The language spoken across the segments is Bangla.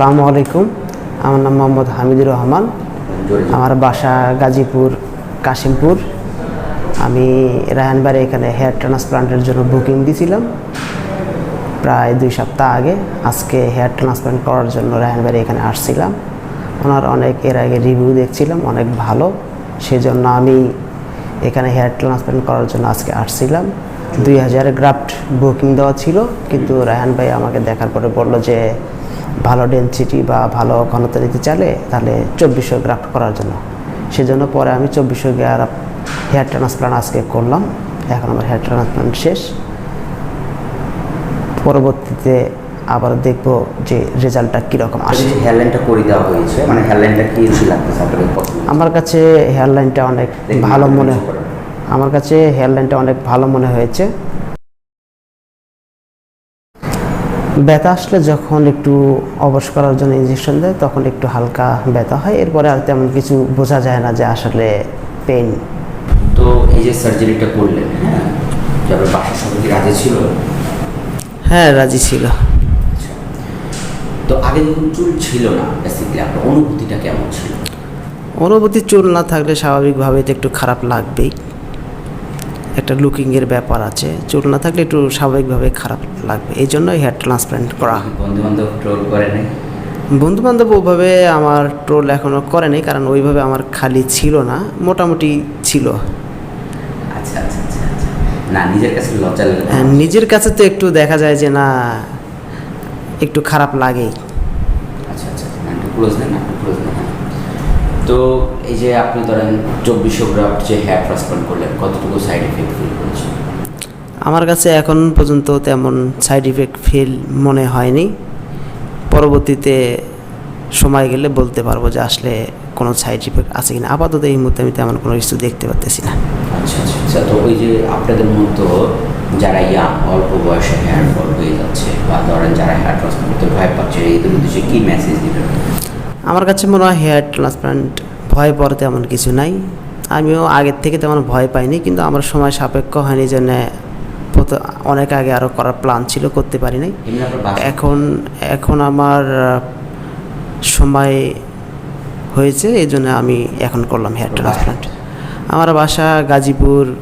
আসসালামু আলাইকুম। আমার নাম মোহাম্মদ হামিদুর রহমান। আমার বাসা গাজীপুর, কাশিমপুর। আমি রায়হানবাড়ি এখানে হেয়ার ট্রান্সপ্লান্টের জন্য বুকিং দিয়েছিলাম প্রায় দুই সপ্তাহ আগে আজকে হেয়ার ট্রান্সপ্লান্ট করার জন্য রায়হানবাড়ি এখানে আসছিলাম। ওনার অনেক এর আগে রিভিউ দেখছিলাম, অনেক ভালো। সেজন্য আমি এখানে হেয়ার ট্রান্সপ্লান্ট করার জন্য আজকে আসছিলাম। দুই হাজার গ্রাফট বুকিং দেওয়া ছিল কিন্তু রায়হান ভাই আমাকে দেখার পরে বলল যে ভালো ডেন্সিটি বা ভালো ঘনত্ব নিতে চাইলে তাহলে চব্বিশশো গ্রাফট করার জন্য। সেজন্য পরে আমি চব্বিশশো হেয়ার ট্রান্সপ্লান্ট আজকে করলাম। এখন আমার হেয়ার ট্রান্সপ্লান্ট শেষ। পরবর্তীতে আবার দেখব যে রেজাল্টটা কীরকম আসে হেয়ারলাইনটা করে দেওয়া হয়েছে? মানে হেয়ারলাইনটা কি লাগতেছে আমার কাছে হেয়ারলাইনটা অনেক ভালো মনে। আমার কাছে হেয়ারলাইনটা অনেক ভালো মনে হয়েছে। ব্যথা আসলে যখন একটু অবশ করার জন্য ইঞ্জেকশন দেয় তখন একটু হালকা ব্যথা হয়। এরপরে আর তেমন কিছু বোঝা যায় না যে আসলে পেন তো এই যে সার্জারিটা করলেন হ্যাঁ বাসার সবাই কি রাজি ছিল? হ্যাঁ রাজি ছিল। আচ্ছা। তো আগে যখন চুল ছিল না বেসিক্যালি আপনার অনুভূতিটা কেমন ছিল? অনুভূতি চুল না থাকলে স্বাভাবিকভাবে তো একটু খারাপ লাগবেই। একটা লুকিংয়ের ব্যাপার আছে। চুল না থাকলে একটু স্বাভাবিকভাবে খারাপ লাগবে। এই জন্য হেয়ার ট্রান্সপ্লান্ট করা। বন্ধু বান্ধব ট্রোল করে নাই? বন্ধু বান্ধব ওইভাবে আমার ট্রোল এখনও করেনি কারণ ওইভাবে আমার খালি ছিল না মোটামুটি ছিল। আচ্ছা আচ্ছা আচ্ছা না নিজের কাছে লজ্জা লাগে হ্যাঁ, নিজের কাছে তো একটু দেখা যায় যে না একটু খারাপ লাগেই। আচ্ছা আচ্ছা না, ক্লোজ না ক্লোজ নেন। তো এই যে আপনি ধরেন চব্বিশশো গ্রাফ যে হেয়ার ট্রান্সপ্লান্ট করলেন কতটুকু সাইড এফেক্ট ফিল করেছেন আমার কাছে এখন পর্যন্ত তেমন সাইড ইফেক্ট ফিল মনে হয়নি। পরবর্তীতে সময় গেলে বলতে পারব যে আসলে কোনো সাইড ইফেক্ট আছে কিনা। আপাতত এই মুহূর্তে আমি তেমন কোনো কিছু দেখতে পাচ্তেছি না। আচ্ছা আচ্ছা আচ্ছা। তো ওই যে আপনাদের মতো যারা ইয়াং অল্প বয়সে হেয়ার ফল হয়ে যাচ্ছে বা ধরেন যারা হেয়ার ট্রান্সপ্লান্ট করতে ভয় পাচ্ছে এদের উদ্দেশ্যে কী মেসেজ দিবেন? আমার কাছে মনে হয় হেয়ার ট্রান্সপ্লান্ট ভয় পড়ে তেমন কিছু নাই। আমিও আগের থেকে তেমন ভয় পাইনি কিন্তু আমার সময় সাপেক্ষ হয়নি জন্য প্রথ- অনেক আগে আরও করার প্ল্যান ছিল করতে পারি নাই। এখন এখন আমার সময় হয়েছে এই জন্য আমি এখন করলাম হেয়ার ট্রান্সপ্লান্ট। আমার বাসা গাজীপুর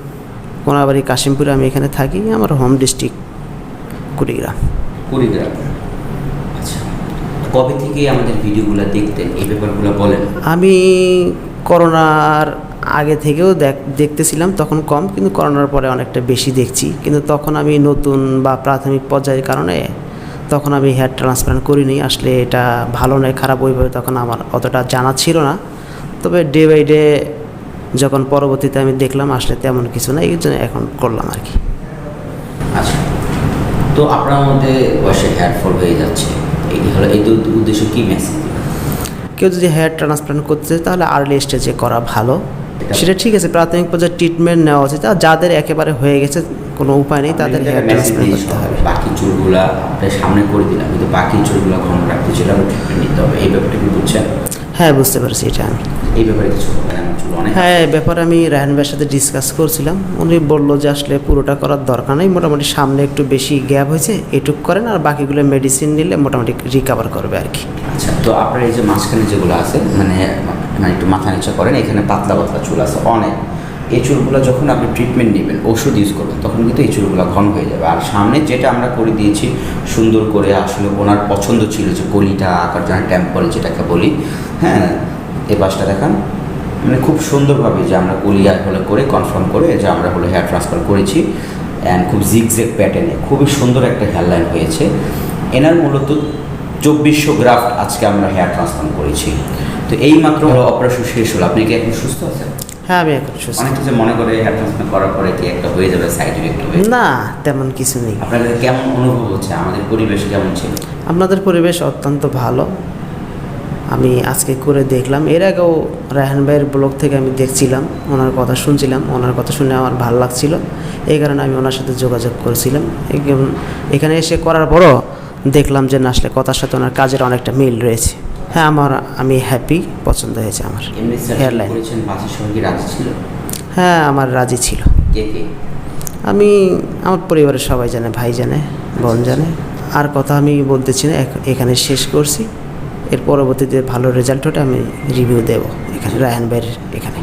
কোনাবাড়ি কাশিমপুরে আমি এখানে থাকি আমার হোম ডিস্ট্রিক্ট কুড়িগ্রাম। কুড়িগ্রাম। কবে থেকে আমাদের ভিডিওগুলো দেখতেন? এই ব্যাপারগুলো বলেন। আমি করোনার আগে থেকেও দেখ দেখতেছিলাম তখন কম কিন্তু করোনার পরে অনেকটা বেশি দেখছি। কিন্তু তখন আমি নতুন বা প্রাথমিক পর্যায়ের কারণে তখন আমি হেয়ার ট্রান্সপ্লান্ট করিনি। আসলে এটা ভালো নয় খারাপ ওইভাবে তখন আমার অতটা জানা ছিল না। তবে ডে বাই ডে যখন পরবর্তীতে আমি দেখলাম আসলে তেমন কিছু না এই জন্য এখন করলাম আর কি। আচ্ছা। তো আপনার মধ্যে বয়সে হেয়ার ফল হয়ে যাচ্ছে। এটি হলো এই উদ্দেশ্য কী মেসেজ কেউ যদি হেয়ার ট্রান্সপ্লান্ট করতে তাহলে আর্লি স্টেজে করা ভালো। সেটা ঠিক আছে প্রাথমিক পর্যায়ে ট্রিটমেন্ট নেওয়া উচিত। আর যাদের একেবারে হয়ে গেছে কোনো উপায় নেই তাদের হেয়ার ট্রান্সপ্লান্ট করতে হবে। বাকি চুলগুলা সামনে করে দিলাম কিন্তু বাকি চুলগুলো ঘন রাখতে ছিল ট্রিটমেন্ট নিতে হবে। এই ব্যাপারটা কি বুঝছেন? হ্যাঁ বুঝতে পারছি এটা আমি। এই ব্যাপারে কিছু হ্যাঁ ব্যাপারে আমি রায়হান ভাইয়ের সাথে ডিসকাস করছিলাম। উনি বলল যে আসলে পুরোটা করার দরকার নেই মোটামুটি সামনে একটু বেশি গ্যাপ হয়েছে এটুক করেন আর বাকিগুলো মেডিসিন নিলে মোটামুটি রিকাভার করবে আর কি। আচ্ছা তো আপনার এই যে মাঝখানে যেগুলো আছে মানে মানে একটু মাথা নিচা করেন এখানে পাতলা পাতলা চুল আছে অনেক। এই চুলগুলো যখন আপনি ট্রিটমেন্ট নেবেন, ওষুধ ইউজ করবেন, তখন কিন্তু এই চুলগুলো ঘন হয়ে যাবে। আর সামনে যেটা আমরা করে দিয়েছি, সুন্দর করে আসলে ওনার পছন্দ ছিল যে কলিটা আকার জন্য টেম্পল যেটাকে বলি হ্যাঁ এ পাশটা দেখান। মানে খুব সুন্দরভাবে যে আমরা কলিয়া হলে করে কনফার্ম করে যে আমরা হলো হেয়ার ট্রান্সফার করেছি অ্যান্ড খুব জিগজেগ প্যাটার্নে খুবই সুন্দর একটা হেয়ার লাইন হয়েছে। এনার মূলত চব্বিশশো গ্রাফট আজকে আমরা হেয়ার ট্রান্সপ্লান্ট করেছি। তো এই মাত্র অপারেশন শেষ হলো। আপনি কি এখন সুস্থ আছেন? হ্যাঁ আমি এখন সুস্থ অনেকে যে মনে করে হেয়ার ট্রান্সপ্লান্ট করার পরে কি একটা হয়ে যাবে সাইড ইফেক্ট হবে? না তেমন কিছু নেই। আপনার কাছে কেমন অনুভব হচ্ছে? আমাদের পরিবেশ কেমন ছিল? আপনাদের পরিবেশ অত্যন্ত ভালো। আমি আজকে করে দেখলাম। এর আগেও রায়হান ভাইয়ের ব্লগ থেকে আমি দেখছিলাম ওনার কথা শুনছিলাম। ওনার কথা শুনে আমার ভালো লাগছিল। এই কারণে আমি ওনার সাথে যোগাযোগ করেছিলাম। এখানে এসে করার পরও দেখলাম যে না আসলে কথার সাথে ওনার কাজের অনেকটা মিল রয়েছে। হ্যাঁ আমার আমি হ্যাপি পছন্দ হয়েছে আমার হেয়ারলাইন হ্যাঁ আমার রাজি ছিল। আমি আমার পরিবারের সবাই জানে ভাই জানে বোন জানে। আর কথা আমি বলতেছি না এখানে শেষ করছি। এর পরবর্তীতে ভালো রেজাল্ট হলে আমি রিভিউ দেবো এখানে রায়হান ভাইয়ের এখানে।